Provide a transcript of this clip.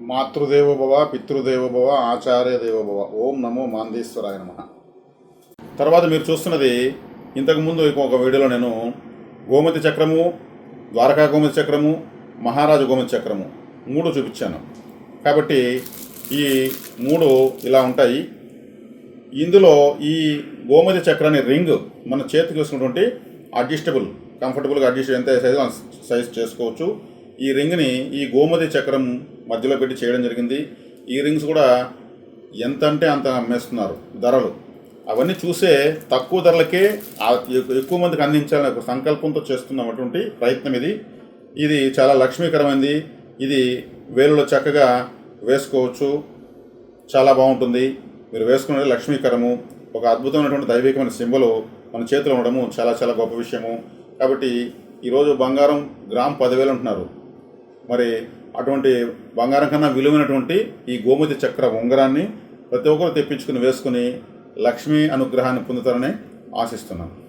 మాతృదేవోభవ భవ భవ ఆచార్య దేవోభవ ఓం నమో మాందేశ్వరాయ నమ. తర్వాత మీరు చూస్తున్నది ఇంతకుముందు ఇంకొక వీడియోలో నేను గోమతి చక్రము ద్వారకా గోమతి చక్రము మహారాజు గోమతి చక్రము మూడు చూపించాను. కాబట్టి ఈ మూడు ఇలా ఉంటాయి. ఇందులో ఈ గోమతి చక్రాన్ని రింగ్ మన చేతికి వేసుకున్నటువంటి అడ్జస్టబుల్ కంఫర్టబుల్గా అడ్జస్ట్ ఎంత సైజు సైజ్ చేసుకోవచ్చు. ఈ రింగ్ని ఈ గోమతి చక్రం మధ్యలో పెట్టి చేయడం జరిగింది. ఈ రింగ్స్ కూడా ఎంత అంటే అంత అమ్మేస్తున్నారు ధరలు. అవన్నీ చూసే తక్కువ ధరలకే ఎక్కువ మందికి అందించాలనే ఒక సంకల్పంతో చేస్తున్నటువంటి ప్రయత్నం ఇది. ఇది చాలా లక్ష్మీకరమైనది ఇది వేలులో చక్కగా వేసుకోవచ్చు. చాలా బాగుంటుంది. మీరు వేసుకున్నది లక్ష్మీకరము. ఒక అద్భుతమైనటువంటి దైవికమైన సింబలు మన చేతిలో ఉండడము చాలా చాలా గొప్ప విషయము. కాబట్టి ఈరోజు బంగారం గ్రామ్ పదివేలు అంటున్నారు. మరి అటువంటి బంగారం కన్నా విలువైనటువంటి ఈ గోమతి చక్ర ఉంగరాన్ని ప్రతి ఒక్కరు తెప్పించుకుని వేసుకుని లక్ష్మీ అనుగ్రహాన్ని పొందుతారని ఆశిస్తున్నాను.